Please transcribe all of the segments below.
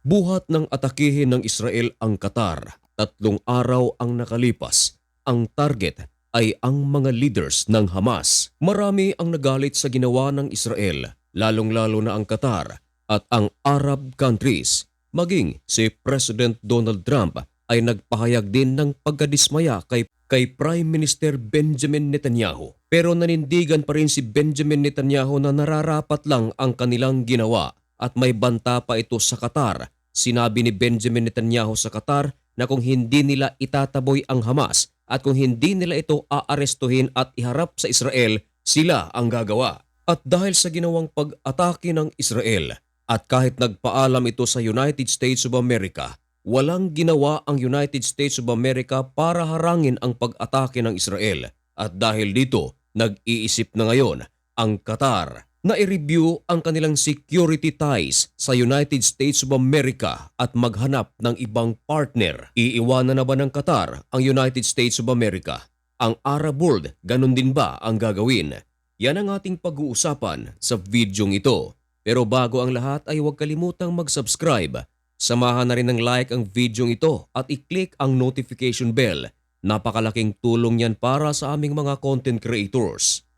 Buhat ng atakihin ng Israel ang Qatar. Tatlong araw ang nakalipas. Ang target ay ang mga leaders ng Hamas. Marami ang nagalit sa ginawa ng Israel, lalong-lalo na ang Qatar at ang Arab countries. Maging si President Donald Trump ay nagpahayag din ng pagkadismaya kay, kay Prime Minister Benjamin Netanyahu. Pero nanindigan pa rin si Benjamin Netanyahu na nararapat lang ang kanilang ginawa at may banta pa ito sa Qatar. Sinabi ni Benjamin Netanyahu sa Qatar na kung hindi nila itataboy ang Hamas at kung hindi nila ito aarestuhin at iharap sa Israel, sila ang gagawa. At dahil sa ginawang pag-atake ng Israel at kahit nagpaalam ito sa United States of America, walang ginawa ang United States of America para harangin ang pag-atake ng Israel. At dahil dito, nag-iisip na ngayon ang Qatar na i-review ang kanilang security ties sa United States of America at maghanap ng ibang partner. Iiwanan na ba ng Qatar ang United States of America? Ang Arab world, ganun din ba ang gagawin? Yan ang ating pag-uusapan sa videong ito. Pero bago ang lahat ay huwag kalimutang mag-subscribe. Samahan na rin ng like ang videong ito at i-click ang notification bell. Napakalaking tulong yan para sa aming mga content creators.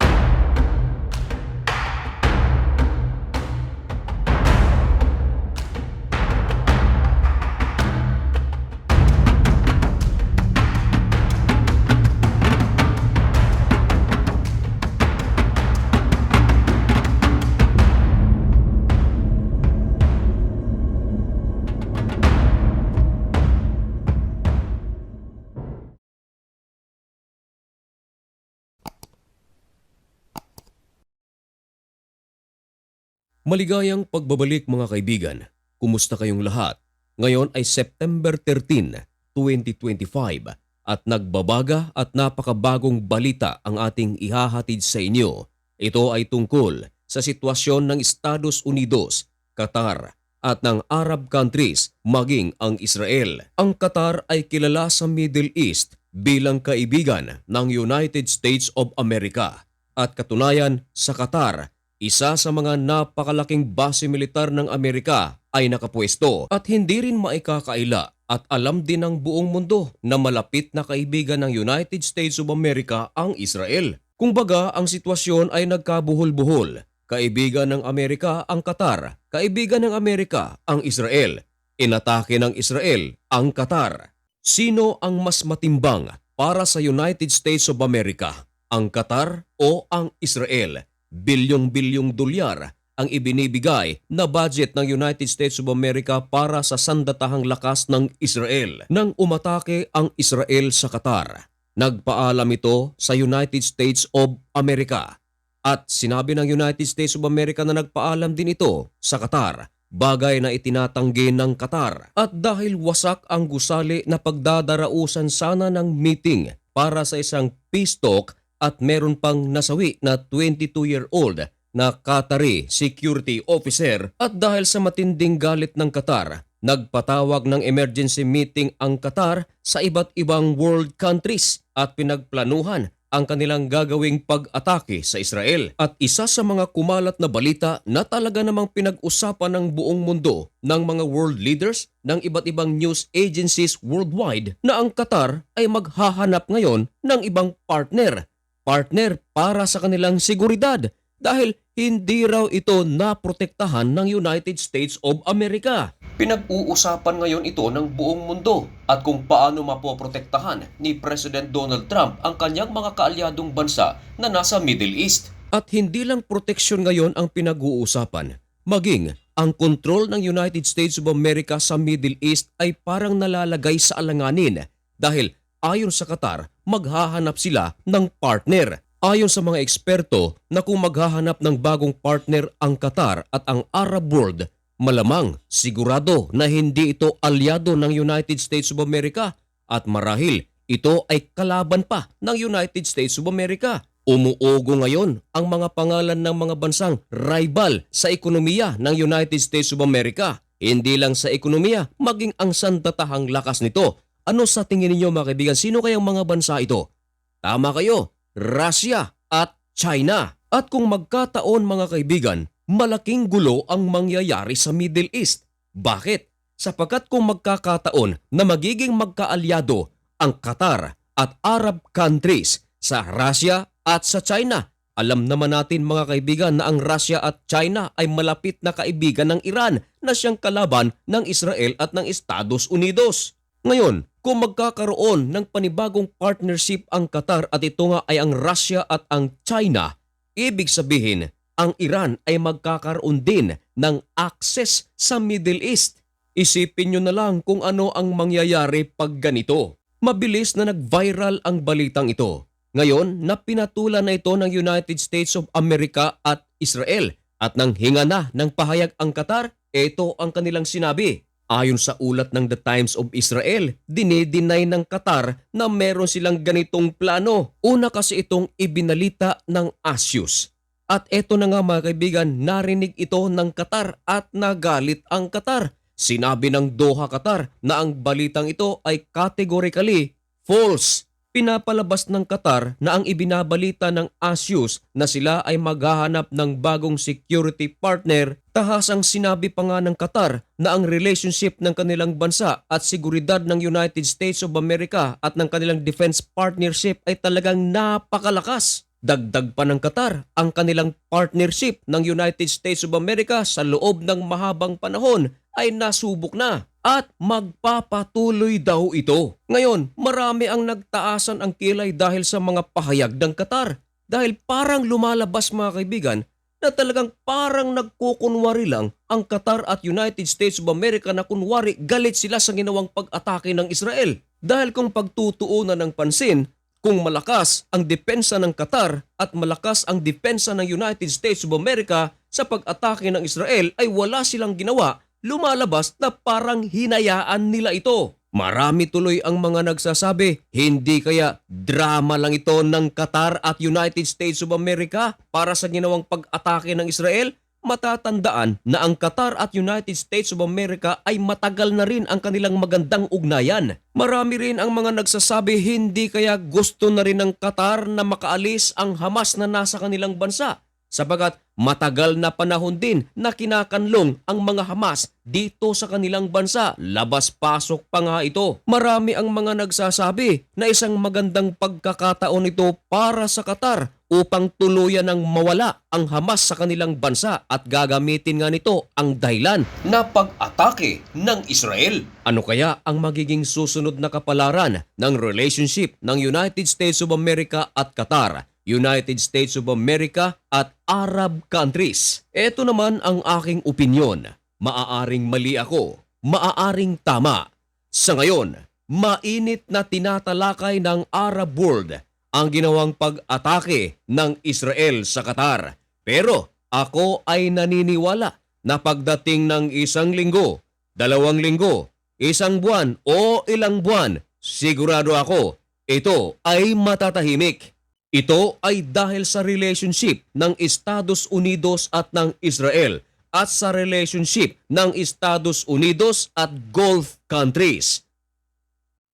Maligayang pagbabalik mga kaibigan. Kumusta kayong lahat? Ngayon ay September 13, 2025 at nagbabaga at napakabagong balita ang ating ihahatid sa inyo. Ito ay tungkol sa sitwasyon ng Estados Unidos, Qatar at ng Arab countries maging ang Israel. Ang Qatar ay kilala sa Middle East bilang kaibigan ng United States of America. At katunayan sa Qatar, isa sa mga napakalaking base militar ng Amerika ay nakapwesto at hindi rin maikakaila at alam din ng buong mundo na malapit na kaibigan ng United States of America ang Israel. Kung baga ang sitwasyon ay nagkabuhol-buhol. Kaibigan ng Amerika ang Qatar, kaibigan ng Amerika ang Israel. Inatake ng Israel ang Qatar. Sino ang mas matimbang para sa United States of America? Ang Qatar o ang Israel? Bilyong-bilyong dolyar ang ibinibigay na budget ng United States of America para sa sandatahang lakas ng Israel nang umatake ang Israel sa Qatar. Nagpaalam ito sa United States of America at sinabi ng United States of America na nagpaalam din ito sa Qatar bagay na itinatanggi ng Qatar. At dahil wasak ang gusali na pagdadarausan sana ng meeting para sa isang peace talk at meron pang nasawi na 22-year-old na Qatari security officer at dahil sa matinding galit ng Qatar, nagpatawag ng emergency meeting ang Qatar sa iba't ibang world countries at pinagplanuhan ang kanilang gagawing pag-atake sa Israel. At isa sa mga kumalat na balita na talaga namang pinag-usapan ng buong mundo ng mga world leaders ng iba't ibang news agencies worldwide na ang Qatar ay maghahanap ngayon ng ibang partner partner para sa kanilang seguridad dahil hindi raw ito naprotektahan ng United States of America. Pinag-uusapan ngayon ito ng buong mundo at kung paano mapoprotektahan ni President Donald Trump ang kanyang mga kaalyadong bansa na nasa Middle East. At hindi lang proteksyon ngayon ang pinag-uusapan, maging ang kontrol ng United States of America sa Middle East ay parang nalalagay sa alanganin dahil ayon sa Qatar, maghahanap sila ng partner. Ayon sa mga eksperto na kung maghahanap ng bagong partner ang Qatar at ang Arab world, malamang sigurado na hindi ito alyado ng United States of America at marahil ito ay kalaban pa ng United States of America. Umuugo ngayon ang mga pangalan ng mga bansang rival sa ekonomiya ng United States of America. Hindi lang sa ekonomiya, maging ang sandatahang lakas nito. Ano sa tingin ninyo mga kaibigan, sino kayang mga bansa ito? Tama kayo, Russia at China. At kung magkataon mga kaibigan, malaking gulo ang mangyayari sa Middle East. Bakit? sapagkat kung magkakataon na magiging magkaalyado ang Qatar at Arab countries sa Russia at sa China. Alam naman natin mga kaibigan na ang Russia at China ay malapit na kaibigan ng Iran na siyang kalaban ng Israel at ng Estados Unidos. Ngayon, kung magkakaroon ng panibagong partnership ang Qatar at ito nga ay ang Russia at ang China, ibig sabihin ang Iran ay magkakaroon din ng access sa Middle East. Isipin nyo na lang kung ano ang mangyayari pag ganito. Mabilis na nag-viral ang balitang ito. Ngayon, napinatulan na ito ng United States of America at Israel at nang hinga na ng pahayag ang Qatar, ito ang kanilang sinabi. Ayon sa ulat ng The Times of Israel, dinideny ng Qatar na meron silang ganitong plano. Una kasi itong ibinalita ng Axios. At eto na nga mga kaibigan, narinig ito ng Qatar at nagalit ang Qatar. Sinabi ng Doha Qatar na ang balitang ito ay categorically false. Pinapalabas ng Qatar na ang ibinabalita ng Axios na sila ay maghahanap ng bagong security partner tahasang sinabi pa nga ng Qatar na ang relationship ng kanilang bansa at seguridad ng United States of America at ng kanilang defense partnership ay talagang napakalakas. Dagdag pa ng Qatar ang kanilang partnership ng United States of America sa loob ng mahabang panahon ay nasubok na at magpapatuloy daw ito. Ngayon, marami ang nagtaasan ang kilay dahil sa mga pahayag ng Qatar. Dahil parang lumalabas mga kaibigan na talagang parang nagkukunwari lang ang Qatar at United States of America na kunwari galit sila sa ginawang pag-atake ng Israel. Dahil kung pagtutuunan ng pansin, kung malakas ang depensa ng Qatar at malakas ang depensa ng United States of America sa pag-atake ng Israel ay wala silang ginawa, lumalabas na parang hinayaan nila ito. Marami tuloy ang mga nagsasabi, hindi kaya drama lang ito ng Qatar at United States of America para sa ginawang pag-atake ng Israel? Matatandaan na ang Qatar at United States of America ay matagal na rin ang kanilang magandang ugnayan. Marami rin ang mga nagsasabi hindi kaya gusto na rin ng Qatar na makaalis ang Hamas na nasa kanilang bansa sapagat matagal na panahon din na kinakanlong ang mga Hamas dito sa kanilang bansa. Labas-pasok pa nga ito. Marami ang mga nagsasabi na isang magandang pagkakataon ito para sa Qatar upang tuluyan ng mawala ang Hamas sa kanilang bansa at gagamitin nga nito ang dahilan na pag-atake ng Israel. Ano kaya ang magiging susunod na kapalaran ng relationship ng United States of America at Qatar? United States of America at Arab countries. Ito naman ang aking opinyon. Maaaring mali ako, maaaring tama. Sa ngayon, mainit na tinatalakay ng Arab world ang ginawang pag-atake ng Israel sa Qatar. Pero ako ay naniniwala na pagdating ng isang linggo, dalawang linggo, isang buwan o ilang buwan, sigurado ako ito ay matatahimik. Ito ay dahil sa relationship ng Estados Unidos at ng Israel at sa relationship ng Estados Unidos at Gulf countries.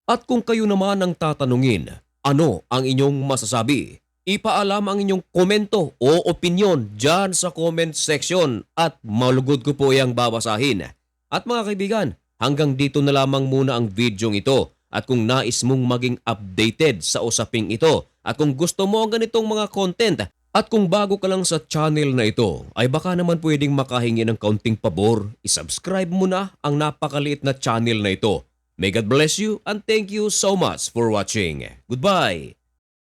At kung kayo naman ang tatanungin, ano ang inyong masasabi? Ipaalam ang inyong komento o opinion dyan sa comment section at malugod ko po yung babasahin. At mga kaibigan, hanggang dito na lamang muna ang videong ito. At kung nais mong maging updated sa usaping ito at kung gusto mo ang ganitong mga content at kung bago ka lang sa channel na ito ay baka naman pwedeng makahingi ng kaunting pabor, isubscribe mo na ang napakaliit na channel na ito. May God bless you and thank you so much for watching. Goodbye!